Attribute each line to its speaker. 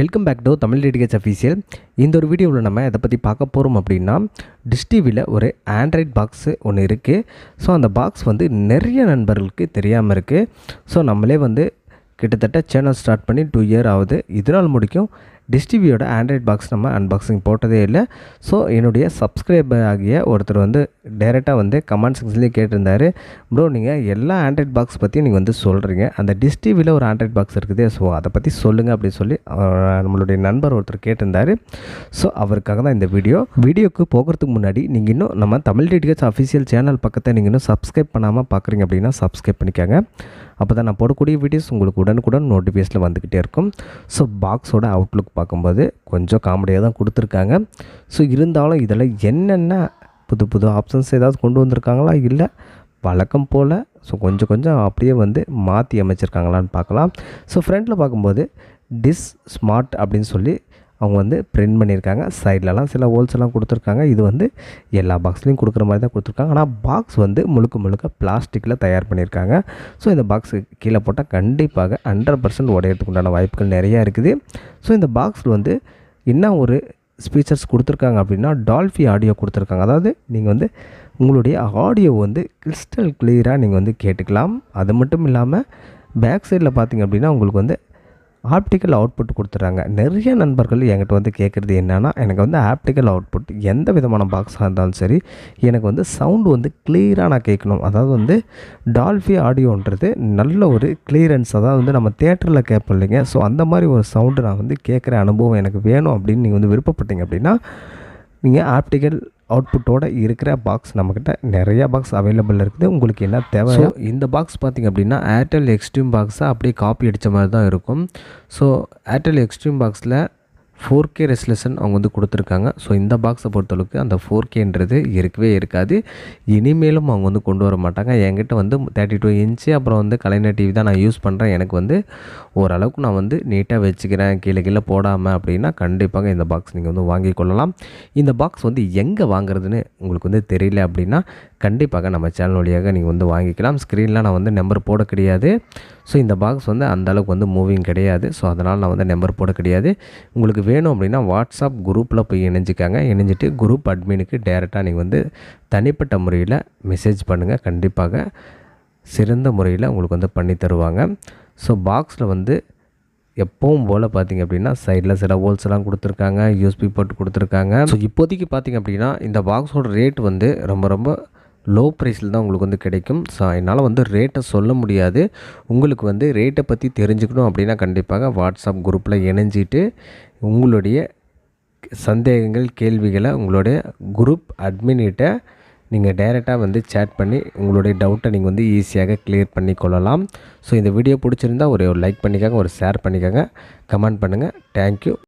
Speaker 1: Welcome back to Tamil DTH official இந்த ஒரு வீடியோவில் நம்ம இதை பற்றி பார்க்க போகிறோம் அப்படின்னா டிஷ் டிவியில் ஒரு ஆண்ட்ராய்ட் பாக்ஸு ஒன்று இருக்குது ஸோ அந்த பாக்ஸ் வந்து நிறைய நண்பர்களுக்கு தெரியாமல் இருக்குது ஸோ நம்மளே வந்து கிட்டத்தட்ட சேனல் ஸ்டார்ட் பண்ணி டூ இயர் ஆகுது. இதனால் முடிக்கும் டிஸ்டிவியோட ஆண்ட்ராய்ட் பாக்ஸ் நம்ம அன்பாக்சிங் போட்டதே இல்லை. ஸோ என்னுடைய சப்ஸ்கிரைபர் ஆகிய ஒருத்தர் வந்து டைரெக்டாக வந்து கமெண்ட் செக்ஷன்லேயே கேட்டிருந்தாரு. ப்ரோ நீங்கள் எல்லா ஆண்ட்ராய்ட் பாக்ஸ் பற்றியும் நீங்கள் வந்து சொல்கிறீங்க அந்த டிஸ்டிவியில் ஒரு ஆண்ட்ராய்ட் பாக்ஸ் இருக்குது. ஸோ அதை பற்றி சொல்லுங்கள் அப்படின்னு சொல்லி நம்மளுடைய நண்பர் ஒருத்தர் கேட்டிருந்தாரு. ஸோ அவருக்காக தான் இந்த வீடியோ வீடியோக்கு போகிறதுக்கு முன்னாடி நீங்கள் இன்னும் நம்ம தமிழ் டிடிஹெச் அஃபிஷியல் சேனல் பக்கத்தை நீங்கள் இன்னும் சப்ஸ்கிரைப் பண்ணாமல் பார்க்குறீங்க அப்படின்னா சப்ஸ்கிரைப் பண்ணிக்கோங்க. அப்போ தான் நான் போடக்கூடிய வீடியோஸ் உங்களுக்கு உடனுக்குடன் நோட்டிஃபிகேஷனில் வந்துக்கிட்டே இருக்கும். ஸோ பாக்ஸோட அவுட்லுக் பார்க்கும்போது கொஞ்சம் காமெடியாக தான் கொடுத்துருக்காங்க. ஸோ இருந்தாலும் இதில் என்னென்ன புது புது ஆப்ஷன்ஸ் ஏதாவது கொண்டு வந்திருக்காங்களா? இல்லை வழக்கம் போல் ஸோ கொஞ்சம் கொஞ்சம் அப்படியே வந்து மாற்றி அமைச்சிருக்காங்களான்னு பார்க்கலாம். ஸோ ஃப்ரெண்டில் பார்க்கும்போது டிஸ் ஸ்மார்ட் அப்படின்னு சொல்லி அவங்க வந்து பிரிண்ட் பண்ணியிருக்காங்க. சைட்லலாம் சில ஹோல்ஸ் எல்லாம் கொடுத்துருக்காங்க. இது வந்து எல்லா பாக்ஸ்லேயும் கொடுக்குற மாதிரி தான் கொடுத்துருக்காங்க. ஆனால் பாக்ஸ் வந்து முழுக்க முழுக்க பிளாஸ்டிக்கில் தயார் பண்ணியிருக்காங்க. ஸோ இந்த பாக்ஸு கீழே போட்டால் கண்டிப்பாக ஹண்ட்ரட் பர்சன்ட் உடையறதுக்கு உண்டான வாய்ப்புகள் நிறையா இருக்குது. ஸோ இந்த பாக்ஸில் வந்து என்ன ஒரு ஸ்பீச்சர்ஸ் கொடுத்துருக்காங்க அப்படின்னா டால்ஃபி ஆடியோ கொடுத்துருக்காங்க. அதாவது நீங்கள் வந்து உங்களுடைய ஆடியோ வந்து கிறிஸ்டல் கிளியராக நீங்கள் வந்து கேட்டுக்கலாம். அது மட்டும் இல்லாமல் பேக் சைடில் பார்த்தீங்க அப்படின்னா உங்களுக்கு வந்து ஆப்டிக்கல் அவுட்புட் கொடுத்துட்றாங்க நிறைய நண்பர்கள் என்கிட்ட வந்து கேட்குறது என்னென்னா எனக்கு வந்து ஆப்டிக்கல் அவுட்புட் எந்த விதமான பாக்ஸாக இருந்தாலும் சரி எனக்கு வந்து சவுண்டு வந்து கிளியராக நான் கேட்கணும். அதாவது வந்து டால்ஃபி ஆடியோன்றது நல்ல ஒரு கிளியரன்ஸ் அதாவது வந்து நம்ம தேட்டரில் கேட்போம் இல்லைங்க. ஸோ அந்த மாதிரி ஒரு சவுண்டு நான் வந்து கேட்குற அனுபவம் எனக்கு வேணும் அப்படின்னு நீங்கள் வந்து விருப்பப்பட்டீங்க அப்படின்னா நீங்கள் ஆப்டிக்கல் அவுட்புட்டோட இருக்கிற பாக்ஸ் நம்மக்கிட்ட நிறையா பாக்ஸ் அவைலபிள் இருக்குது. உங்களுக்கு என்ன தேவை இந்த பாக்ஸ் பார்த்திங்க அப்படின்னா ஏர்டெல் எக்ஸ்ட்ரீம் பாக்ஸை அப்படியே காப்பி அடித்த மாதிரி தான் இருக்கும். ஸோ ஏர்டெல் எக்ஸ்ட்ரீம் பாக்ஸில் ஃபோர் கே ரெஸ்லெஷன் அவங்க வந்து கொடுத்துருக்காங்க. ஸோ இந்த பாக்ஸை பொறுத்தளவுக்கு அந்த ஃபோர் கேன்றது இருக்கவே இருக்காது. இனிமேலும் அவங்க வந்து கொண்டு வர மாட்டாங்க. என்கிட்ட வந்து தேர்ட்டி டூ இன்ச்சு அப்புறம் வந்து கலைஞர் டிவி தான் நான் யூஸ் பண்ணுறேன் எனக்கு வந்து ஓரளவுக்கு நான் வந்து நீட்டாக வச்சுக்கிறேன். கீழே கீழே போடாமல் அப்படின்னா கண்டிப்பாக இந்த பாக்ஸ் நீங்கள் வந்து வாங்கி கொள்ளலாம். இந்த பாக்ஸ் வந்து எங்கே வாங்குறதுன்னு உங்களுக்கு வந்து தெரியல அப்படின்னா கண்டிப்பாக நம்ம சேனல் வழியாக நீங்கள் வந்து வாங்கிக்கலாம். ஸ்க்ரீனில் நான் வந்து நம்பர் போட கிடையாது. ஸோ இந்த பாக்ஸ் வந்து அந்தளவுக்கு வந்து மூவிங் கிடையாது. ஸோ அதனால் நான் வந்து நம்பர் போட கிடையாது. உங்களுக்கு வேணும் அப்படின்னா வாட்ஸ்அப் குரூப்பில் போய் இணைஞ்சிக்காங்க. இணைஞ்சிட்டு குரூப் அட்மினுக்கு டேரெக்டாக நீங்கள் வந்து தனிப்பட்ட முறையில் மெசேஜ் பண்ணுங்கள் கண்டிப்பாக சிறந்த முறையில் உங்களுக்கு வந்து பண்ணி தருவாங்க. ஸோ பாக்ஸில் வந்து எப்பவும் போல் பார்த்திங்க அப்படின்னா சைடில் சில ஹோல்ஸ் எல்லாம் கொடுத்துருக்காங்க. யூஎஸ்பி போட்டு கொடுத்துருக்காங்க. ஸோ இப்போதைக்கு பார்த்திங்க அப்படின்னா இந்த பாக்ஸோட ரேட் வந்து ரொம்ப ரொம்ப லோ ப்ரைஸில் தான் உங்களுக்கு வந்து கிடைக்கும். ஸோ என்னால் வந்து ரேட்டை சொல்ல முடியாது. உங்களுக்கு வந்து ரேட்டை பற்றி தெரிஞ்சுக்கணும் அப்படின்னா கண்டிப்பாக வாட்ஸ்அப் குரூப்பில் இணைஞ்சிட்டு உங்களுடைய சந்தேகங்கள் கேள்விகளை உங்களுடைய குரூப் அட்மினிட்ட நீங்கள் டைரெக்டாக வந்து சேட் பண்ணி உங்களுடைய டவுட்டை நீங்கள் வந்து ஈஸியாக கிளியர் பண்ணி கொள்ளலாம். ஸோ இந்த வீடியோ பிடிச்சிருந்தா ஒரு லைக் பண்ணிக்கோங்க ஒரு ஷேர் பண்ணிக்கோங்க. கமெண்ட் பண்ணுங்கள் தேங்க்யூ